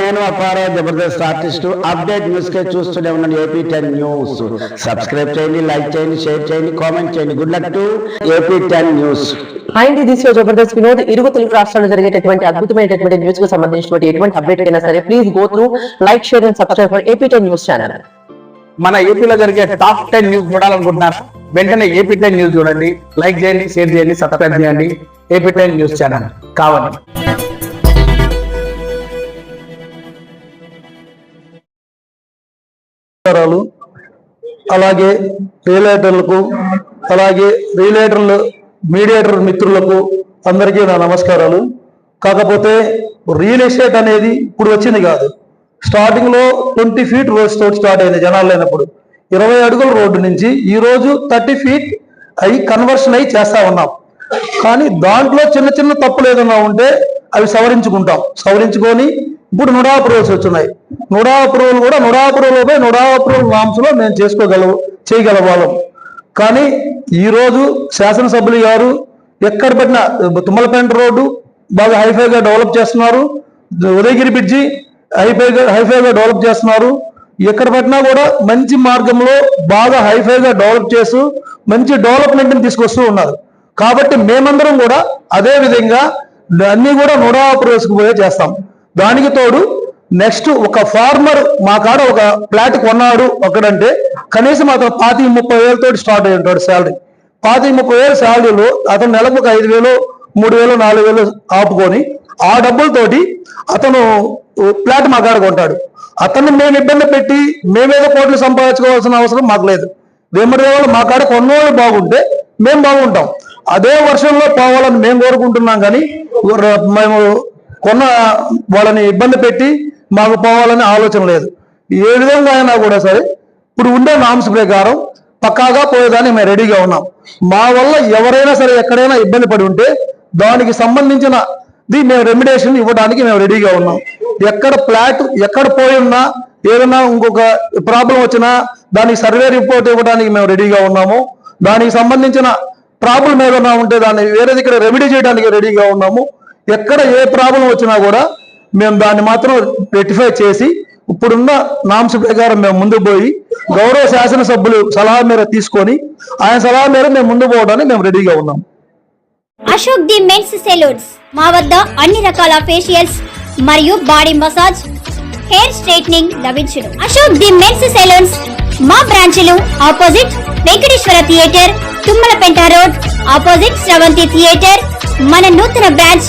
నేను అపారా Jabardasth artist. Update news కే చూస్తూనే ఉన్నాను ఏపీ టెన్ న్యూస్. సబ్స్క్రైబ్ చేయండి లైక్ చేయండి షేర్ చేయండి కామెంట్ చేయండి. Good luck to AP ten news. And this యో జబర్దస్త్ వినోద్. ఇరుగు తెలుగు రాష్ట్రాల్లో జరిగేటటువంటి అద్భుతమైనటువంటి న్యూస్కు సంబంధించినటువంటి ఎటువంటి అప్డేట్ అయినా సరే please go through like share and subscribe for AP ten news channel మన ఏపీలో జరిగే టాప్ టెన్ న్యూస్ చూడాలనుకుంటున్నారా? వెంటనే ఏపీ టెన్ న్యూస్ చూడండి. లైక్ చేయండి షేర్ చేయండి సబ్స్క్రైబ్ చేయండి. ఏపీ టెన్ న్యూస్ ఛానల్ కావాలి. నమస్కారాలు అలాగే రియలేటర్లకు అలాగే రియలేటర్లు మీడియేటర్ మిత్రులకు అందరికీ నా నమస్కారాలు. కాకపోతే రియల్ ఎస్టేట్ అనేది ఇప్పుడు వచ్చింది కాదు. స్టార్టింగ్లో ట్వంటీ ఫీట్ రోడ్స్ స్టార్ట్ అయింది జనాలు లేనప్పుడు. ఇరవై అడుగుల రోడ్డు నుంచి ఈరోజు థర్టీ ఫీట్ అయి కన్వర్షన్ అయి చేస్తూ ఉన్నాం. కానీ దాంట్లో చిన్న చిన్న తప్పులు ఏదైనా ఉంటే అవి సవరించుకుంటాం. సవరించుకొని ఇప్పుడు నుడా అప్రూవల్స్ వచ్చున్నాయి నుడా అప్రూవల్ కూడా నుడా అప్రూవల్ పోయి నుడా అప్రూవల్ నామ్స్లో మేము చేసుకోగలవు చేయగలవాళ్ళం. కానీ ఈరోజు శాసనసభ్యులు గారు ఎక్కడ పెట్టినా తుమ్మలపేంట రోడ్డు బాగా హైఫైగా డెవలప్ చేస్తున్నారు. ఉదయగిరి బ్రిడ్జి హైఫైగా హైఫైగా డెవలప్ చేస్తున్నారు. ఎక్కడ పెట్టినా కూడా మంచి మార్గంలో బాగా హైఫైగా డెవలప్ చేస్తూ మంచి డెవలప్మెంట్ని తీసుకొస్తూ ఉన్నారు. కాబట్టి మేమందరం కూడా అదే విధంగా అన్నీ కూడా నూడా అప్రోస్కి పోయే చేస్తాం. దానికి తోడు నెక్స్ట్ ఒక ఫార్మర్ మా కాడ ఒక ప్లాట్ కొన్నాడు ఒకడంటే కనీసం అతను పాతి ముప్పై వేలతో స్టార్ట్ అయి ఉంటాడు శాలరీ. పాతి ముప్పై వేల శాలరీలో అతను నెలకు ఒక ఐదు వేలు మూడు వేలు నాలుగు వేలు ఆపుకొని ఆ డబ్బులతోటి అతను ప్లాట్ మా కాడ కొంటాడు. అతన్ని మేము ఇబ్బంది పెట్టి మేమేదో కోట్లు సంపాదించుకోవాల్సిన అవసరం మాకు లేదు. వేమడి వాళ్ళు మా కాడ కొన్నోళ్ళు బాగుంటే మేము బాగుంటాం. అదే వర్షంలో పోవాలని మేము కోరుకుంటున్నాం కానీ మేము కొన్న వాళ్ళని ఇబ్బంది పెట్టి మాకు పోవాలనే ఆలోచన లేదు. ఏ విధంగా అయినా కూడా సరే ఇప్పుడు ఉండే నామ్స్ ప్రకారం పక్కాగా పోయేదానికి మేము రెడీగా ఉన్నాం. మా వల్ల ఎవరైనా సరే ఎక్కడైనా ఇబ్బంది పడి ఉంటే దానికి సంబంధించిన ది మేము రెమిడేషన్ ఇవ్వడానికి మేము రెడీగా ఉన్నాం. ఎక్కడ ఫ్లాట్ ఎక్కడ పోయి ఉన్నా ఏదైనా ఇంకొక ప్రాబ్లం వచ్చినా దానికి సర్వే రిపోర్ట్ ఇవ్వడానికి మేము రెడీగా ఉన్నాము. దానికి సంబంధించిన ప్రాబ్లం ఏదైనా ఉంటే దాన్ని వేరే దగ్గర రెమెడీ చేయడానికి రెడీగా ఉన్నాము. ఎక్కడ ఏ ప్రాబ్లం వచ్చినా కూడా మేము దాన్ని మాత్రం రెక్టిఫై చేసి ఇప్పుడున్న నాంశ ప్రకారం మేము ముందుకు పోయి గౌరవ శాసనసభ్యులు సలహా మేర తీసుకొని ఆయన సలహా మేర మేము ముందుకు పోవడానికి మేము రెడీగా ఉన్నాం. Ashok the men's salons. మా వద్ద అన్ని రకాల ఫేషియల్స్ మరియు బాడీ మసాజ్ హెయిర్ స్ట్రైట్నింగ్ లభించును. Ashok the men's salons. మా బ్రాంచ్లు opposite Venkateswara theatre Tummalapenta road opposite Sravanthi theatre. మన నూతన బ్రాంచ్